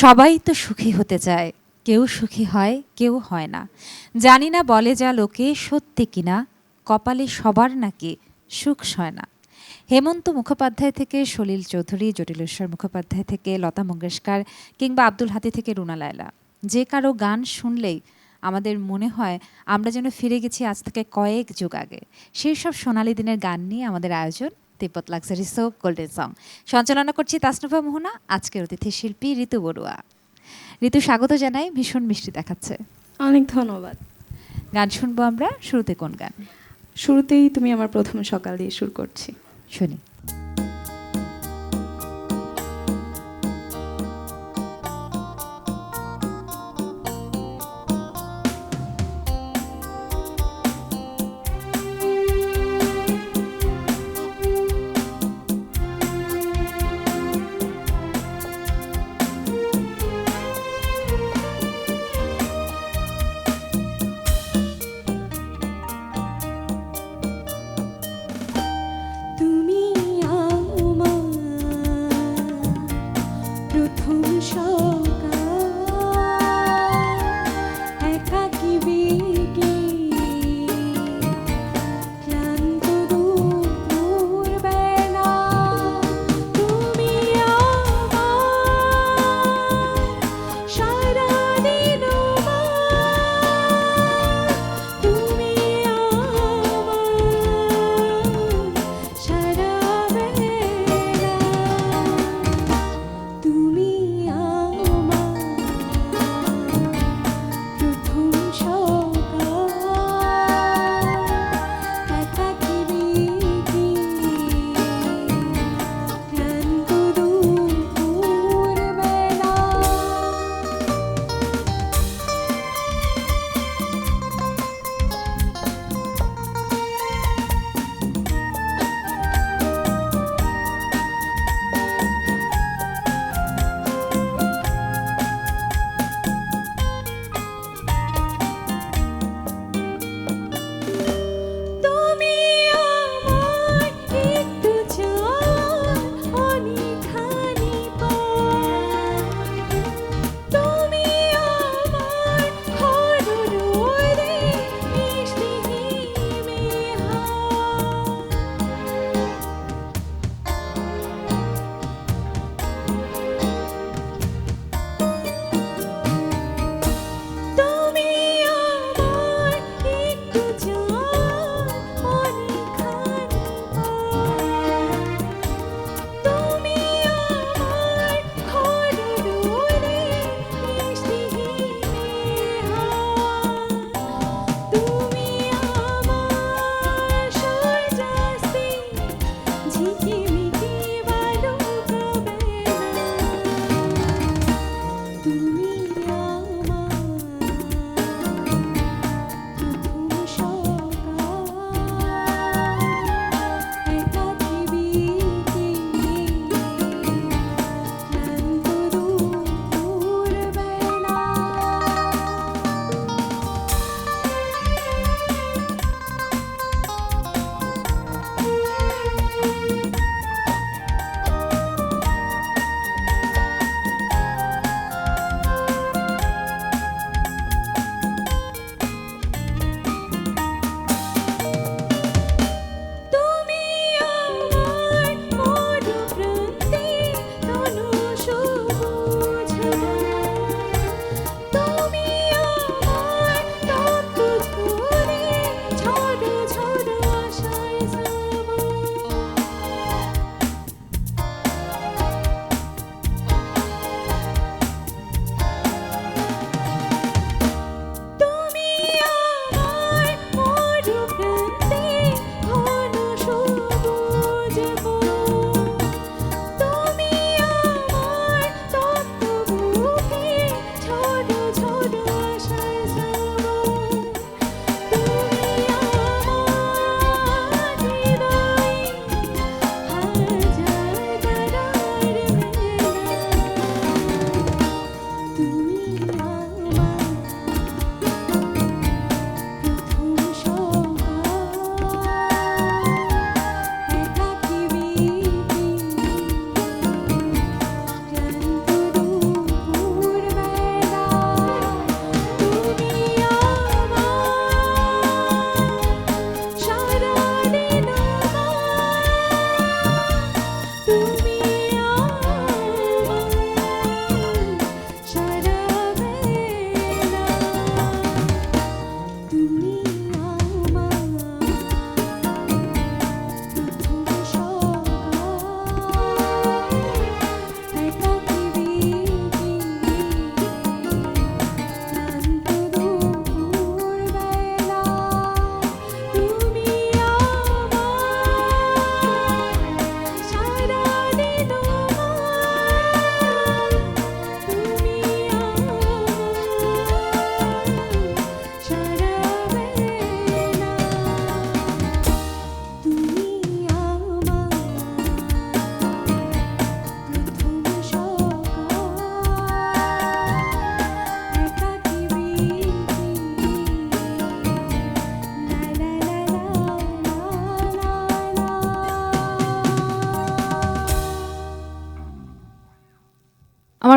সবাই তো সুখী হতে চায়। কেউ সুখী হয়, কেউ হয় না। জানি না বলে যা লোকে সত্যি কিনা, কপালে সবার নাকি সুখ সয় না। হেমন্ত মুখোপাধ্যায় থেকে সলিল চৌধুরী, জটিলেশ্বর মুখোপাধ্যায় থেকে লতা মঙ্গেশকর কিংবা আব্দুল হাতি থেকে রুনা লায়লা। যে কারও গান শুনলেই আমাদের মনে হয় আমরা যেন ফিরে গেছি আজ থেকে কয়েক যুগ আগে। সেই সব সোনালি দিনের গান নিয়ে আমাদের আয়োজন Tibet luxury soap golden song. সঞ্চালনা করছি তাসনুফা মোহনা আজকের অতিথি শিল্পী ঋতু বড়ুয়া। ঋতু স্বাগত জানাই ভীষণ মিষ্টি দেখাচ্ছে। অনেক ধন্যবাদ। গান শুনব আমরা শুরুতে কোন গান? শুরুতেই তুমি আমার প্রথম সকাল দিয়ে শুরু করছি। শুনি।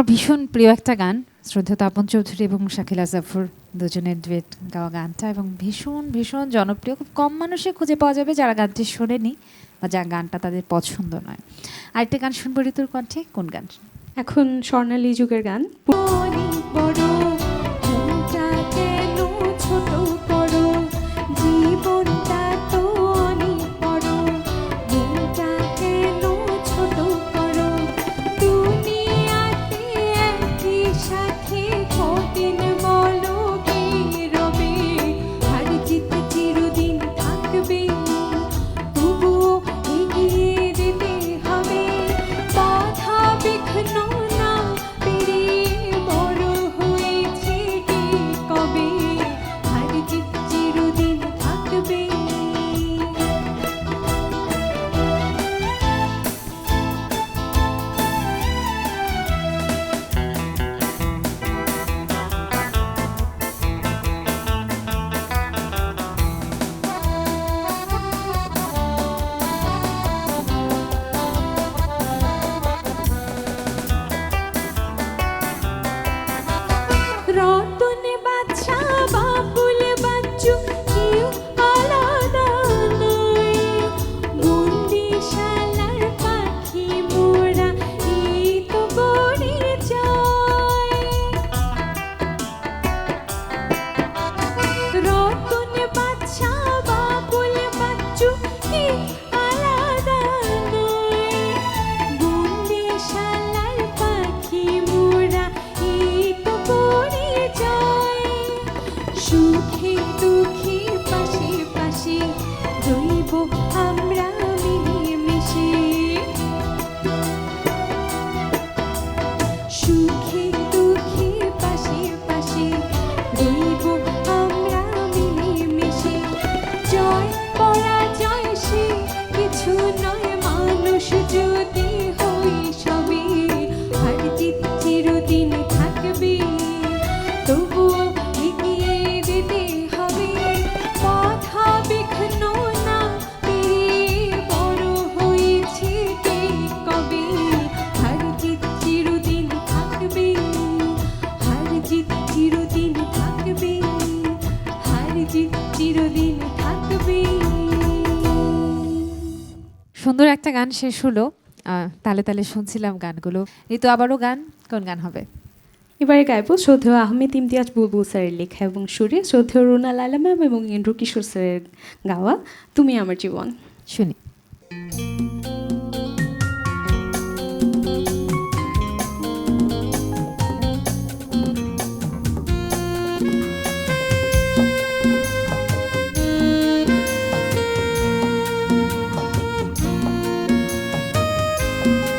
আমার ভীষণ প্রিয় একটা গান শ্রদ্ধা তাপন চৌধুরী এবং শাকিলা জাফর দুজনের ডুয়েট গাওয়া গানটা এবং ভীষণ ভীষণ জনপ্রিয়। খুব কম মানুষে খুঁজে পাওয়া যাবে যারা গানটি শোনেনি বা যা গানটা তাদের পছন্দ নয়। আরেকটা গান শুনব ঋতুর কণ্ঠে, কোন গান এখন স্বর্ণালী যুগের গান। আমরা মিলেমিশে। গান শেষ হলো তালে তালে শুনছিলাম গানগুলো। ঋতু আবারও গান কোন গান হবে? এবারে গাইব শ্রদ্ধেয় আহমেদ ইমতিয়াজ বুলবুল স্যারের লেখা এবং সুরে শ্রদ্ধেয় রুনা লালা ম্যাম এবং ইন্দ্র কিশোর স্যারের গাওয়া তুমি আমার জীবন। শুনি। তুমি আমার